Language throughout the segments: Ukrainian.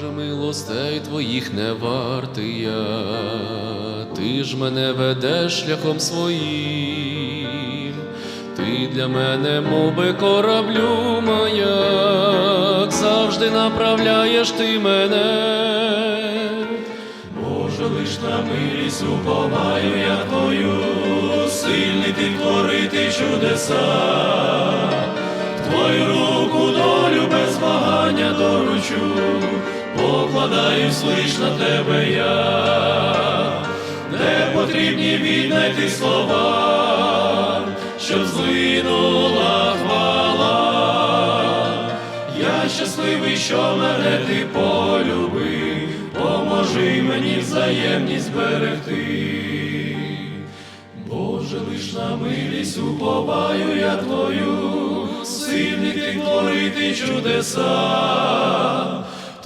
Боже, милостей твоїх не вартий я, ти ж мене ведеш шляхом своїм, ти для мене, мов би кораблю маяк, завжди направляєш ти мене. Боже, лиш на милість уповаю я твою, сильний ти творити чудеса, твою руку долю без вагання доручу, покладаюсь лиш на тебе я, де потрібні віднайти слова, щоб злинула хвала. Я щасливий, що мене ти полюбив, поможи мені взаємність берегти. Боже, лиш на милість уповаю я твою, сильний ти творити чудеса,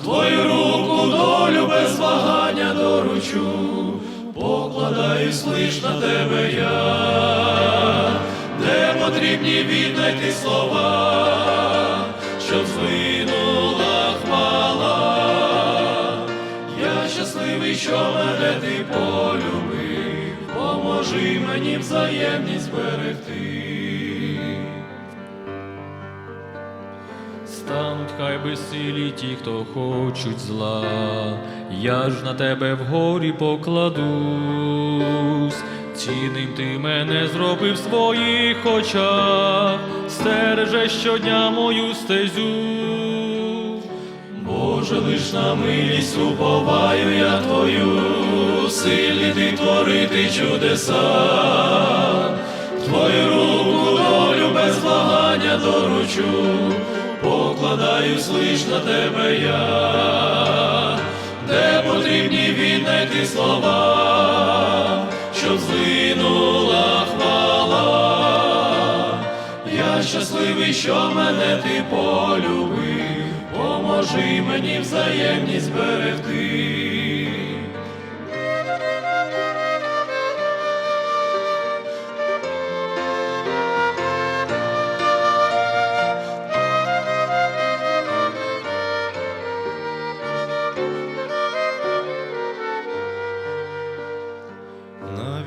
твою руку долю без вагання доручу, покладаюсь лиш на тебе я, де потрібні віднайти слова, щоб злинула хвала. Я щасливий, що мене ти полюбив, поможи мені взаємність берегти. Стануть хай безсилі ті, хто хочуть зла, я ж на тебе вгорі покладусь, цінним ти мене зробив в своїх очах, стереже щодня мою стезю. Боже, лиш на милість уповаю я твою, сильний ти творити чудеса, твою руку долю без вагання доручу, покладаюсь слиш на тебе я, де потрібні віднайти слова, щоб злинула хвала. Я щасливий, що мене ти полюбив, поможи мені взаємність берегти.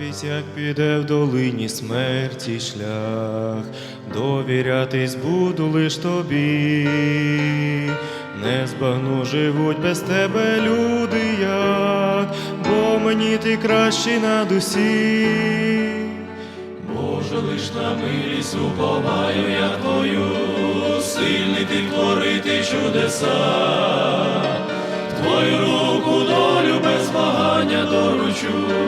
Навіть як піде в долині смерті шлях, довірятись буду лиш тобі, не збагну живуть без тебе люди як, бо мені ти кращий над усіх. Боже, лиш на милість уповаю я твою, сильний ти творити чудеса, твою руку долю без вагання доручу,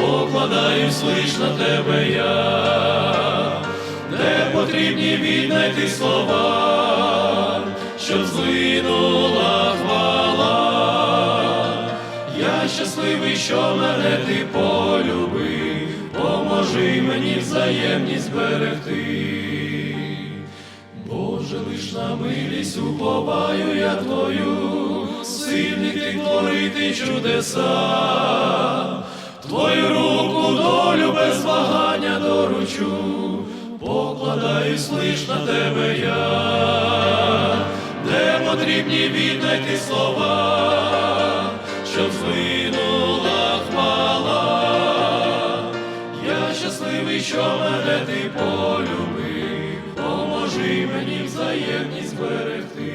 покладаюсь лиш на тебе я, де потрібні віднайти слова, щоб злинула хвала. Я щасливий, що мене ти полюбив, поможи мені взаємність берегти. Боже, лиш на милість уповаю я твою, сильний ти творити чудеса, Твою руку долю без вагання доручу, покладаюсь лиш на тебе я, де потрібні віднайти слова, щоб злинула хвала. Я щасливий, що мене ти полюбив, поможи мені взаємність берегти.